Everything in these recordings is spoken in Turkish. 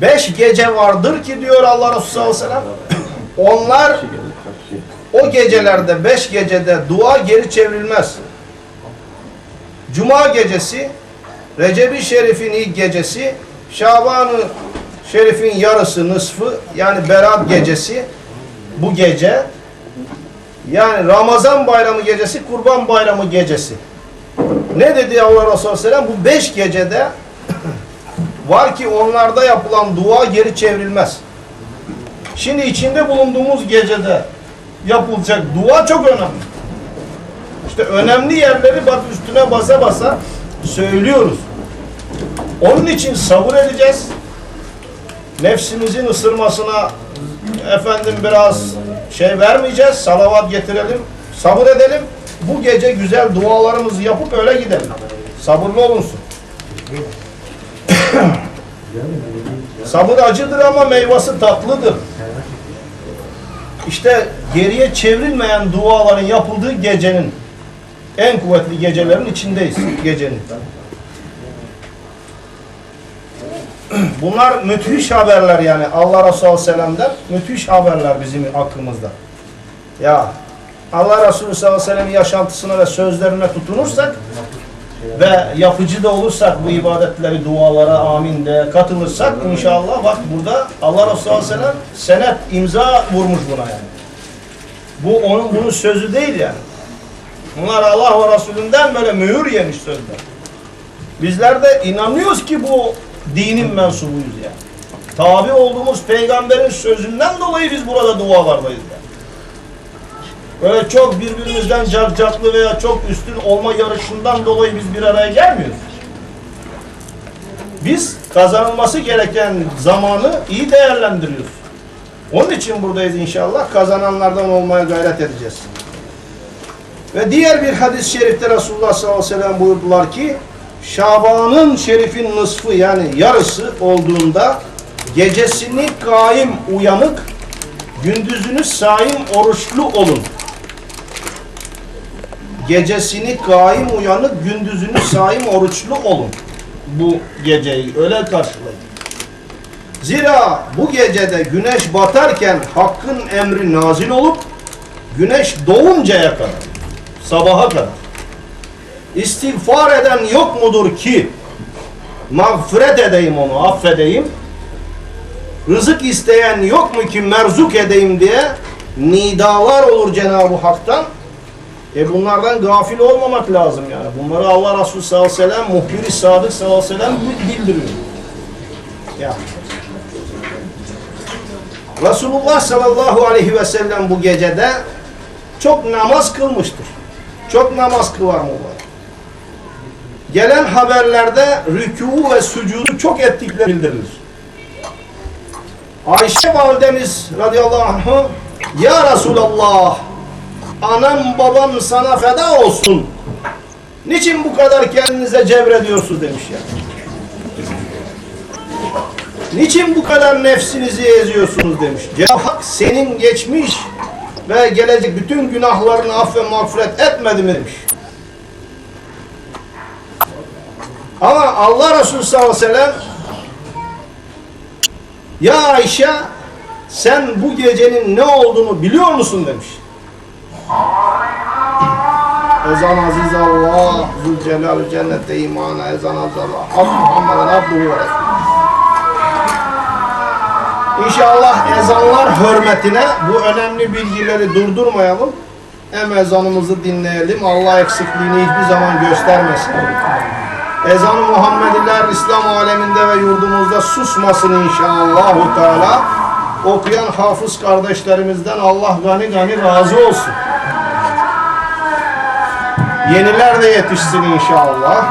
Beş gece vardır ki diyor Allah Resulü sallallahu ve sellem. Onlar o gecelerde beş gecede dua geri çevrilmez. Cuma gecesi, Recep-i Şerif'in ilk gecesi, Şaban-ı Şerif'in yarısı, nısfı yani Berat gecesi bu gece yani Ramazan bayramı gecesi, Kurban bayramı gecesi. Ne dedi Allah Resulü Aleyhisselam? Bu beş gecede var ki onlarda yapılan dua geri çevrilmez. Şimdi içinde bulunduğumuz gecede yapılacak dua çok önemli. İşte önemli yerleri bak üstüne basa basa söylüyoruz. Onun için sabır edeceğiz. Nefsimizin ısırmasına efendim biraz şey vermeyeceğiz. Salavat getirelim. Sabır edelim. Bu gece güzel dualarımızı yapıp öyle gidelim. Sabırlı olunsun. Sabır acıdır ama meyvesi tatlıdır. İşte geriye çevrilmeyen duaların yapıldığı gecenin en kuvvetli gecelerin içindeyiz gecenin. Bunlar müthiş haberler yani Allah Resulü Aleyhisselam'dan müthiş haberler bizim aklımızda. Ya Allah Resulü sallallahu yaşantısına ve sözlerine tutunursak ve yapıcı da olursak bu ibadetleri, dualara, amin de katılırsak inşallah bak burada Allah Resulü sallallahu aleyhi ve sellem senet, imza vurmuş buna yani. Bu onun bunun sözü değil yani. Bunlar Allah ve Resulünden böyle mühür yemiş sözler. Bizler de inanıyoruz ki bu dinin mensubuyuz yani. Tabi olduğumuz peygamberin sözünden dolayı biz burada dualardayız. Böyle çok birbirimizden cakcaklı veya çok üstün olma yarışından dolayı biz bir araya gelmiyoruz. Biz kazanılması gereken zamanı iyi değerlendiriyoruz. Onun için buradayız inşallah. Kazananlardan olmaya gayret edeceğiz. Ve diğer bir hadis-i şerifte Resulullah sallallahu aleyhi ve sellem buyurdular ki Şaban'ın şerifin nısfı yani yarısı olduğunda gecesini kaim uyanık gündüzünü saim oruçlu olun. Gecesini kaim uyanık gündüzünü saim oruçlu olun. Bu geceyi öyle karşılayın. Zira bu gecede güneş batarken hakkın emri nazil olup güneş doğuncaya kadar, sabaha kadar istiğfar eden yok mudur ki mağfiret edeyim onu, affedeyim. Rızık isteyen yok mu ki merzuk edeyim diye nidalar olur Cenab-ı Hak'tan. E bunlardan gafil olmamak lazım yani. Bunları Allah Resulü sallallahu aleyhi ve sellem, muhbir-i sadık sallallahu aleyhi ve sellem bildiriyor. Ya. Resulullah sallallahu aleyhi ve sellem bu gecede çok namaz kılmıştır. Çok namaz kılar mübarek. Gelen haberlerde rükû ve sücudu çok ettikleri bildirilir. Ayşe validemiz radıyallahu anh Ya Resulallah anam babam sana feda olsun. Niçin bu kadar kendinize cebrediyorsunuz demiş ya. Niçin bu kadar nefsinizi eziyorsunuz demiş. Cenab-ı Hak senin geçmiş ve gelecek bütün günahlarını aff ve mağfiret etmedi mi demiş. Ama Allah Resulü sallallahu aleyhi ve sellem Ya Ayşe sen bu gecenin ne olduğunu biliyor musun demiş. Ezan aziz Allah, Zülcelal cennette imana, ezan aziz Allah, Hak Muhammeden abduhu ve. İnşallah ezanlar hürmetine bu önemli bilgileri durdurmayalım. Hem ezanımızı dinleyelim. Allah eksikliğini hiçbir zaman göstermesin. Ezan-ı Muhammediler İslam aleminde ve yurdumuzda susmasın inşallahu teala. Okuyan hafız kardeşlerimizden Allah gani gani razı olsun. Yeniler de yetişsin inşallah.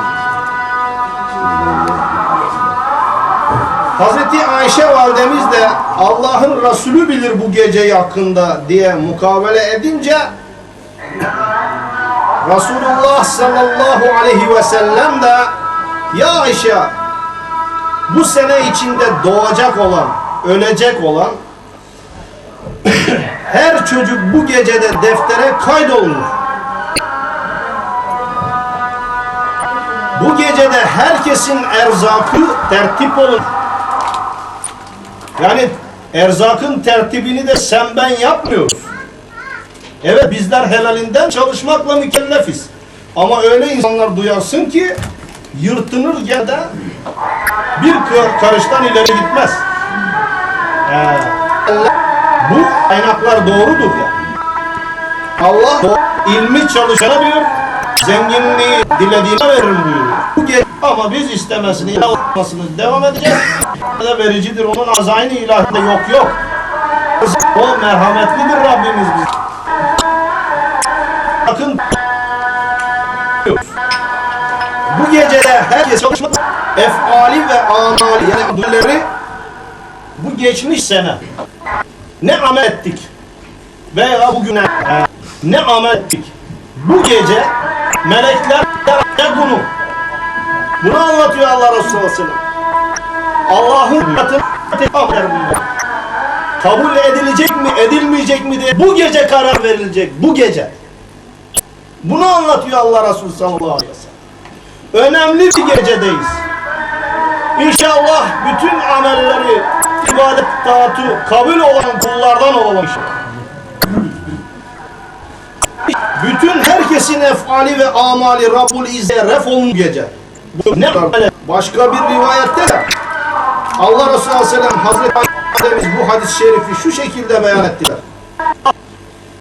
Hazreti Ayşe validemiz de Allah'ın Resulü bilir bu geceyi hakkında diye mukavele edince Resulullah sallallahu aleyhi ve sellem de ya Ayşe bu sene içinde doğacak olan, ölecek olan her çocuk bu gecede deftere kaydolunur. Bu gecede herkesin erzakı tertip olur. Yani erzakın tertibini de sen ben yapmıyoruz. Evet bizler helalinden çalışmakla mükellefiz. Ama öyle insanlar duyarsın ki yırtınır ya da bir kar- karıştan ileri gitmez. Bu kaynaklar doğrudur ya. Allah ilmi çalışana diyor, zenginliği dilediğine veririm buyuruyor. Bu ge- ama biz istemesini, yapmasını devam edeceğiz. da vericidir, onun azayını ilahinde yok yok. O merhametlidir Rabbimiz biz. Bakın bu gecede herkes çalışmak efali ve amali yani amelleri bu geçmiş sene ne amel ettik veya bugüne ne amel ettik bu gece melekler ne bunu bunu anlatıyor Allah Resulü sallallahu aleyhi ve sellem. Allah'ın bunlar. Kabul edilecek mi edilmeyecek mi diye bu gece karar verilecek bu gece. Bunu anlatıyor Allah Resulü sallallahu aleyhi ve sellem. Önemli bir gecedeyiz. İnşallah bütün amelleri, ibadet taatı kabul olan kullardan olalım. Bütün herkesin efali ve amali Rabbul İzze ref olmuş gece. Bu ne Başka bir rivayette de Allah Resulü Aleyhisselam Hazreti Ademiz bu hadis-i şerifi şu şekilde beyan ettiler.